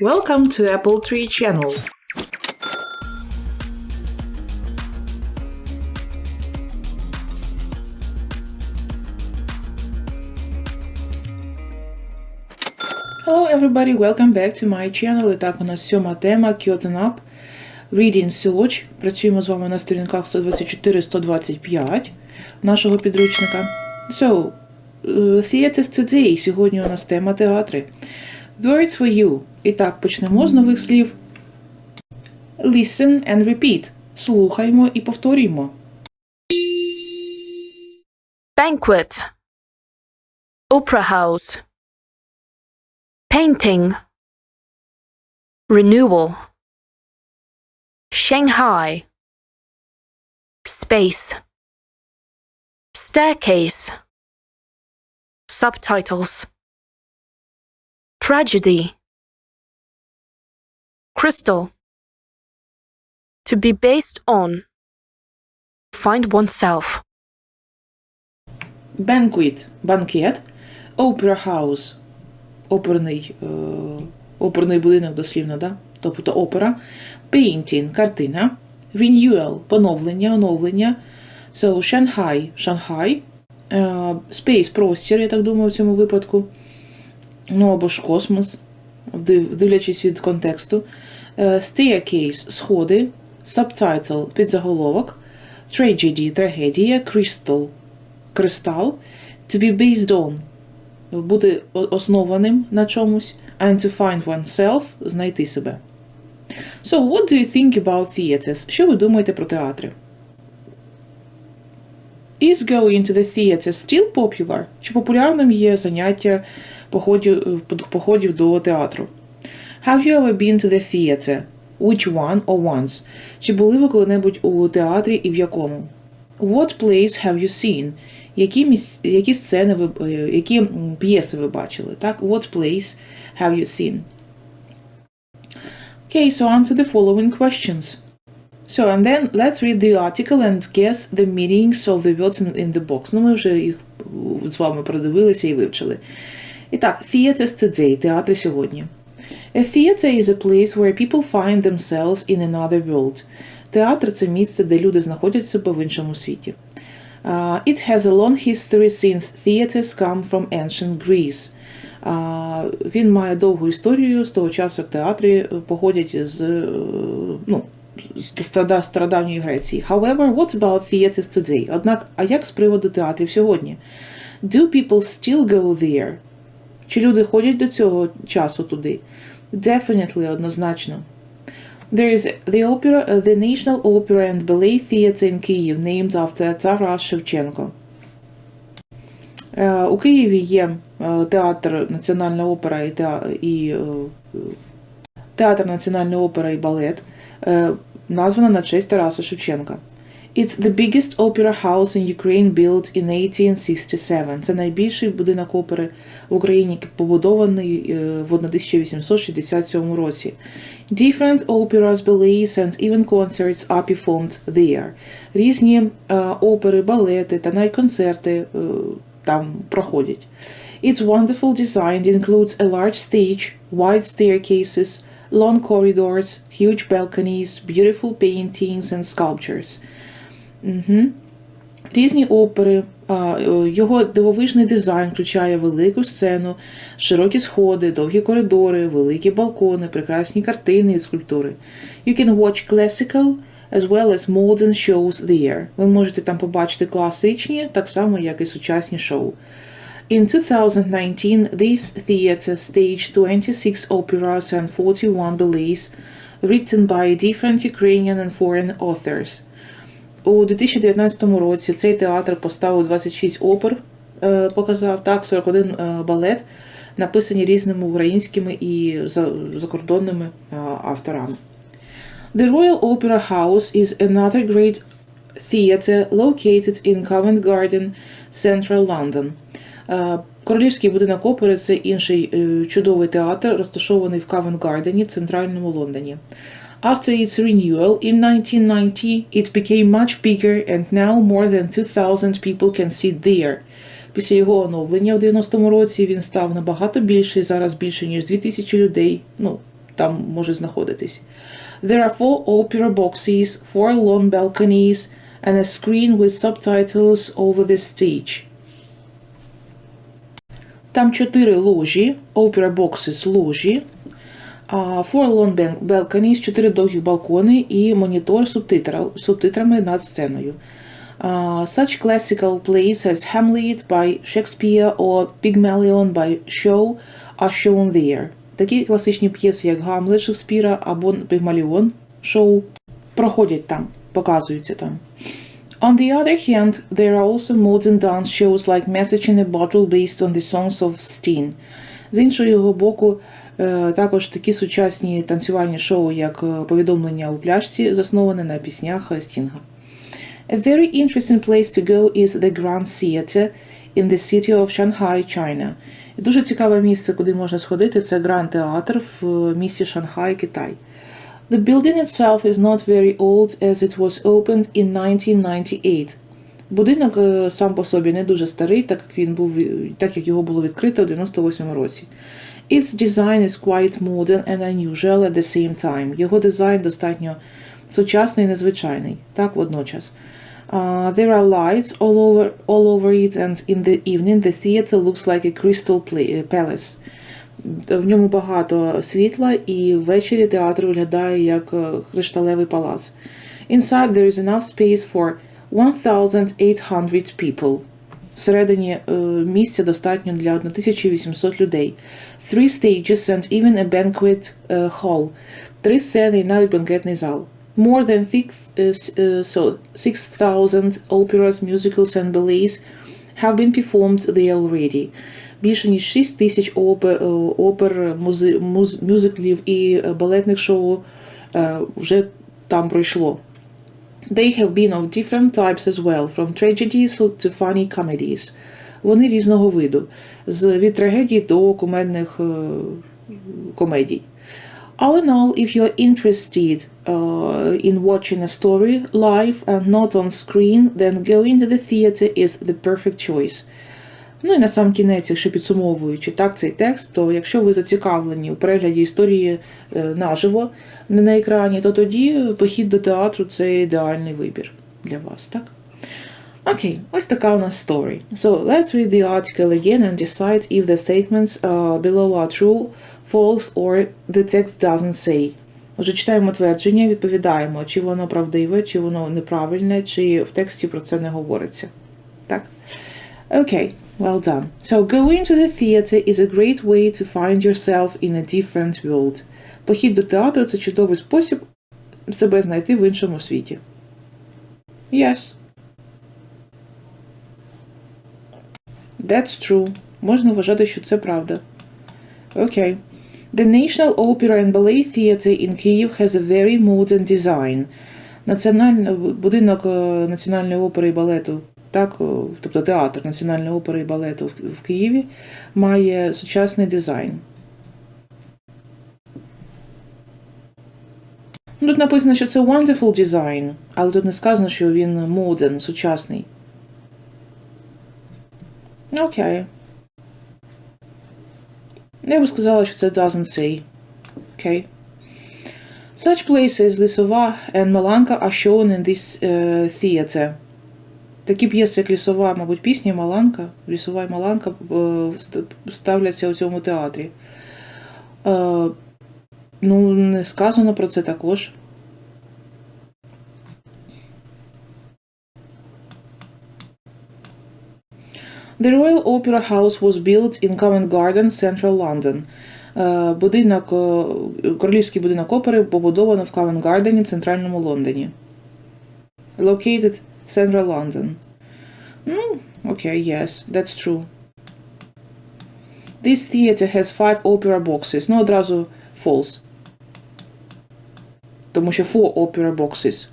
Welcome to Apple Tree Channel. Hello everybody, welcome back to my channel. І так, у нас сьома тема Cutting Up. Reading Search. Працюємо з вами на сторінках 124-125 нашого підручника. So, е, Theatres Today. Сьогодні у нас тема театри. Words for you. І так, почнемо з нових слів. Listen and repeat. Слухаймо і повторюємо. Banquet. Opera house. Painting. Renewal. Shanghai. Space. Staircase. Subtitles. Tragedy. Crystal. To be based on. Find oneself. Banquet – банкет. Opera House – оперний, е, оперний будинок дослівно, да? тобто опера. Painting – картина. Renewal – поновлення, оновлення. So, Shanghai – Шанхай. Е, Space – простір, я так думаю, в цьому випадку. Ну, або ж космос, див- дивлячись від контексту. Е, Staircase – сходи. Subtitle – підзаголовок. Tragedy – трагедія. Crystal – кристал. To be based on – бути основаним на чомусь. And to find oneself – знайти себе. So, what do you think about theatres? Що ви думаєте про театри? Is going to the theatre still popular? Чи популярним є заняття походів, походів до театру? Have you ever been to the theatre? Which one or once? Чи були ви коли-небудь у театрі і в якому? What plays have you seen? Які, міс... які сцени ви е, які п'єси ви бачили? Так? What plays have you seen? Okay, so answer the following questions. So, and then let's read the article and guess the meanings of the words in, the box. Ну, ми вже їх е, з вами продивилися і вивчили. І так, theatres today, театри сьогодні. A theatre is a place where people find themselves in another world. Театр це місце, де люди знаходять себе в іншому світі. Uh, it has a long history since theatres come from ancient Greece. Uh, він має довгу історію з того часу, як театри е, походять з, е, ну, з стародавньої Греції. However, what about theatres today? Однак, а як з приводу театрів сьогодні? Do people still go there? Чи люди ходять до цього часу туди? Definitely, однозначно. There is the opera, uh, the National Opera and Ballet Theatre in Kyiv, named after Taras Shevchenko. Е, У Києві є е, театр Національна опера і, і театр Національної опери і балет, названа на честь Тараса Шевченка. It's the biggest opera house in Ukraine built in 1867. Це найбільший будинок опери в Україні, який побудований е, в 1867 році. Different operas, ballets and even concerts are performed there. Різні е, опери, балети та навіть концерти е, там проходять. Its wonderful design includes a large stage, wide staircases, long corridors, huge balconies, beautiful paintings and sculptures. Угу. Різні опери. Його дивовижний дизайн включає велику сцену, широкі сходи, довгі коридори, великі балкони, прекрасні картини і скульптури. You can watch classical as well as modern shows there. Ви можете там побачити класичні, так само як і сучасні шоу. In 2019, this theater staged 26 operas and 41 ballets written by different Ukrainian and foreign authors. У 2019 році цей театр поставив 26 опер, е, показав, так, 41 е, балет, написані різними українськими і закордонними е, авторами. The Royal Opera House is another great theatre located in Covent Garden, Central London. Королівський будинок опери це інший чудовий театр, розташований в Кавент-Гардені, центральному Лондоні. After its renewal in 1990, it became much bigger and now more than 2,000 people can sit there. Після його оновлення в 90-му році він став набагато більший, зараз більше ніж 2000 людей, ну, там може знаходитись. There are four opera boxes, four long balconies, and a screen with subtitles over the stage. Там чотири ложі, opera boxes ложі, а four long bal- balconies, чотири довгих балкони і монітор з субтитрами над сценою. Uh, such classical plays as Hamlet by Shakespeare or Pygmalion by Shaw are shown there. Такі класичні п'єси, як Гамлет Шекспіра або Пігмаліон Шоу, проходять там, показуються там. On the other hand, there are also modern dance shows like Message in a Bottle based on the songs of Steen. З іншого боку, е, також такі сучасні танцювальні шоу, як е, повідомлення у пляшці, засноване на піснях е, Стінга. A very interesting place to go is the Grand Theatre in the city of Shanghai, China. Дуже цікаве місце, куди можна сходити, це Гранд Театр в е, місті Шанхай, Китай. The building itself is not very old as it was opened in 1998. Будинок е, сам по собі не дуже старий, так як він був е, так як його було відкрито в 98 році. Its design is quite modern and unusual at the same time. Його дизайн достатньо сучасний і незвичайний, так водночас. Uh, there are lights all over all over it, and in the evening the theater looks like a crystal pla- palace. В ньому багато світла, і ввечері театр виглядає як е, кришталевий палац. Inside there is enough space for 1800 people. Всередині е, місця достатньо для 1800 людей. Three stages and even a banquet е, hall. Три сцени і навіть банкетний зал. More than six, е, с- so, 6,000 operas, musicals and ballets have been performed there already. Більше ніж 6 тисяч опер, опер мюзиклів і балетних шоу вже там пройшло. They have been of different types as well, from tragedies to funny comedies. Вони різного виду, з від трагедій до кумедних е, комедій. All in all, if you're interested uh, in watching a story live and not on screen, then going to the theater is the perfect choice. Ну і на сам кінець, якщо підсумовуючи так цей текст, то якщо ви зацікавлені у перегляді історії е, наживо, не на екрані, то тоді похід до театру це ідеальний вибір для вас, так? Окей, ось така у нас story. So let's read the article again and decide if the statements uh, below are true, false or the text doesn't say. Отже, читаємо твердження, відповідаємо, чи воно правдиве, чи воно неправильне, чи в тексті про це не говориться. Так? Okay, well done. So going to the theater is a great way to find yourself in a different world. Похід до театру це чудовий спосіб себе знайти в іншому світі. Yes. That's true. Можна вважати, що це правда. Okay. The National Opera and Ballet Theatre in Kyiv has a very modern design. Національний будинок е, Національної опери і балету, так, е, тобто театр Національної опери і балету в- Києві має сучасний дизайн. Тут написано, що це wonderful design, але тут не сказано, що він modern, сучасний. Окей. Я би сказала, що це doesn't say. Окей. Such places Лісова and Маланка are shown in this uh, theater. Такі п'єси, як Лісова, мабуть, пісні Маланка, Лісова і Маланка е, ставляться у цьому театрі. Е, ну, не сказано про це також. The Royal Opera House was built in Covent Garden, Central London. Е, Будинок, королівський будинок опери побудовано в Covent Garden, центральному Лондоні. Located Central London. Ну, okay, yes, that's true. This theater has five opera boxes. Ну, одразу false. Тому що four opera boxes.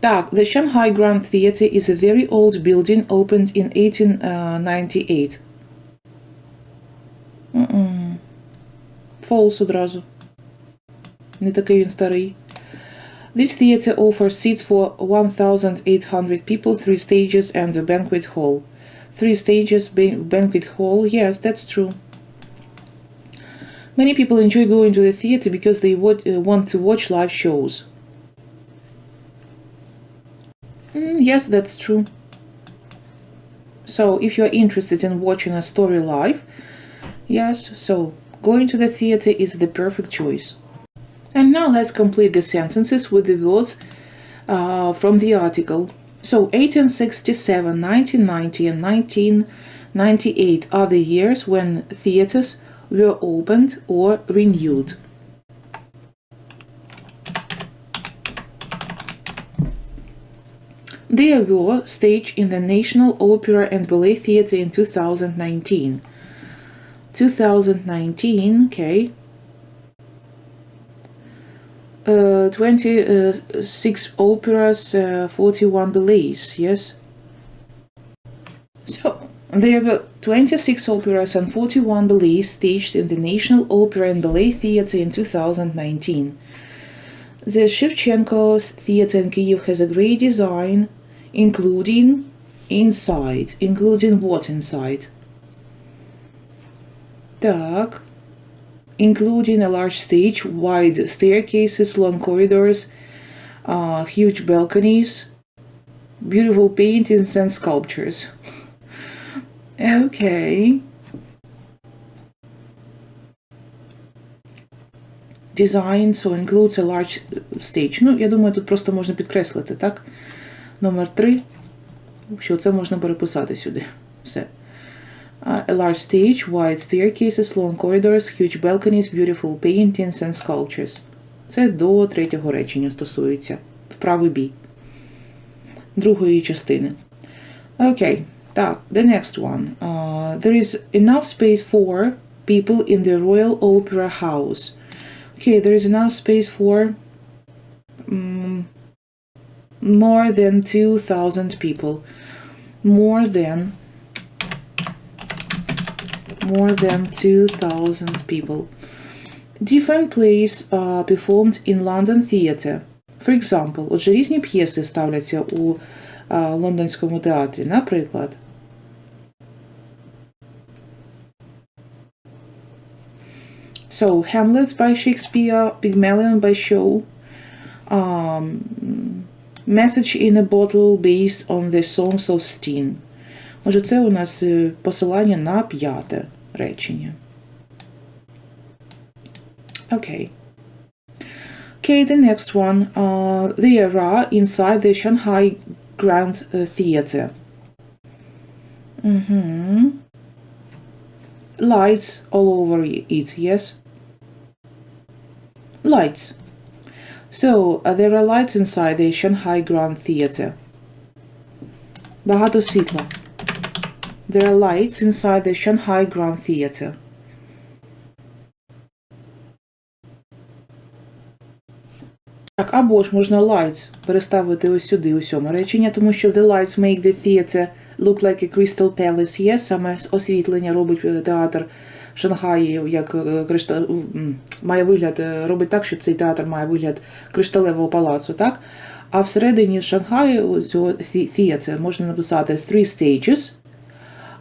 Так, the Shanghai Grand Theatre is a very old building opened in 1898. М-м. False одразу. Не такий він старий. This theatre offers seats for 1,800 people, three stages and a banquet hall. Three stages, ba- banquet hall, yes, that's true. Many people enjoy going to the theater because they uh, want to watch live shows. Mm, yes, that's true. So, if you are interested in watching a story live, yes, so going to the theater is the perfect choice. And now let's complete the sentences with the words uh, from the article. So, 1867, 1990, and 1998 are the years when theaters were opened or renewed. They were staged in the National Opera and Ballet Theatre in 2019. 2019, okay. Uh, 26 operas, uh, 41 ballets, yes. So, there were 26 operas and 41 ballets staged in the National Opera and Ballet Theatre in 2019. The Shevchenko Theatre in Kyiv has a great design, including inside. Including what inside? Так. Including a large stage, wide staircases, long corridors, uh, huge balconies, beautiful paintings and sculptures. Okay. Design so includes a large stage. Ну, я думаю, тут просто можна підкреслити, так? Номер 3. Що це можна переписати сюди. Все. Uh, a large stage, wide staircases, long corridors, huge balconies, beautiful paintings and sculptures. Це до третього речення стосується. Вправи бій. Другої частини. Okay. Так, the next one. Uh, there is enough space for people in the Royal Opera House. Okay, there is enough space for mm, more than 2,000 people. More than more than 2,000 people. Different plays are performed in London Theatre. For example, отже, різні п'єси ставляться у а, лондонському театрі. Наприклад, So, Hamlet by Shakespeare, Pygmalion by Shaw, um, Message in a Bottle based on the Songs of Steen. Отже, це у нас е, посилання на п'яте речення. Okay. Okay, the next one. Uh, they are inside the Shanghai Grand uh, Theatre. hmm Lights all over it, yes? Lights. So, uh, there are lights inside the Shanghai Grand Theatre. Багато світла. There lights inside the Shanghai Grand Theatre. Так, або ж можна lights переставити ось сюди, у сьоме речення, тому що the lights make the theatre look like a crystal palace. Є саме освітлення робить е, театр в Шанхаї, як е, криштал... має вигляд, е, робить так, що цей театр має вигляд кришталевого палацу, так? А всередині Шанхаю цього thea- можна написати three stages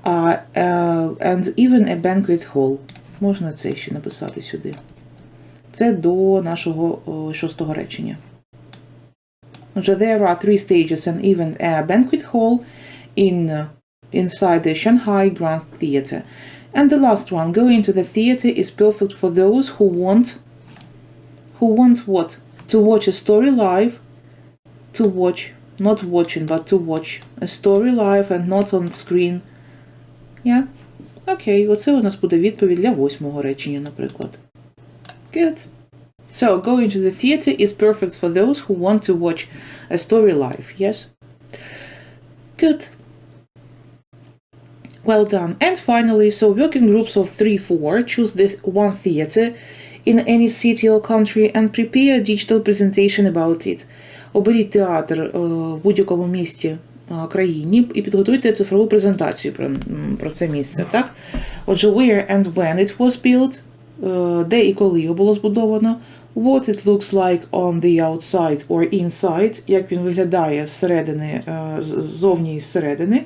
uh, uh, and even a banquet hall. Можна це ще написати сюди. Це до нашого о, шостого речення. Отже, there are three stages and even a banquet hall in, uh, inside the Shanghai Grand Theatre. And the last one, going to the theatre is perfect for those who want who want what? To watch a story live, to watch, not watching, but to watch a story live and not on screen. Yeah? Окей, оце у нас буде відповідь для восьмого речення, наприклад. Good. So, going to the theater is perfect for those who want to watch a story live, yes? Good. Well done. And finally, so working groups of 3 4 choose this one theater in any city or country and prepare a digital presentation about it. Оберіть театр е, в будь-якому місті е, країні і підготуйте цифрову презентацію про, про це місце. Так? Отже, where and when it was built, е, де і коли його було збудовано, what it looks like on the outside or inside, як він виглядає зсередини, е, ззовні і зсередини.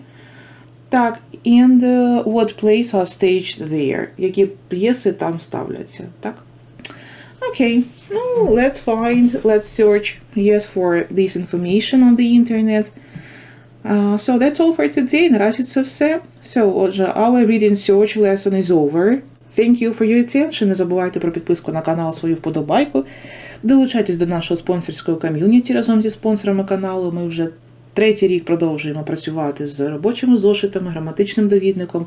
Так, and what plays are staged there? Які п'єси там ставляться, так? Okay, ну, let's find, let's search, yes, for this information on the internet. So that's all for today. Наразі це все. So, отже, our reading search lesson is over. Thank you for your attention. Не забувайте про підписку на канал, свою вподобайку. Долучайтесь до нашого спонсорського ком'юніті разом зі спонсорами каналу. Ми вже третій рік продовжуємо працювати з робочими зошитами, граматичним довідником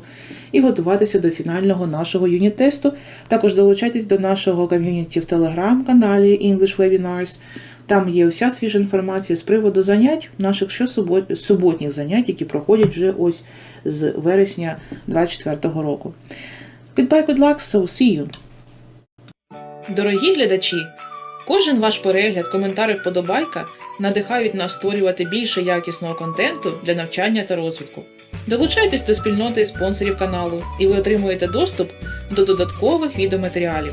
і готуватися до фінального нашого юніт-тесту. Також долучайтесь до нашого ком'юніті в телеграм-каналі English Webinars. Там є вся свіжа інформація з приводу занять, наших суботніх занять, які проходять вже ось з вересня 2024 року. Goodbye, good luck, so see you! Дорогі глядачі! Кожен ваш перегляд, коментар вподобайка надихають нас створювати більше якісного контенту для навчання та розвитку. Долучайтесь до спільноти спонсорів каналу, і ви отримуєте доступ до додаткових відеоматеріалів.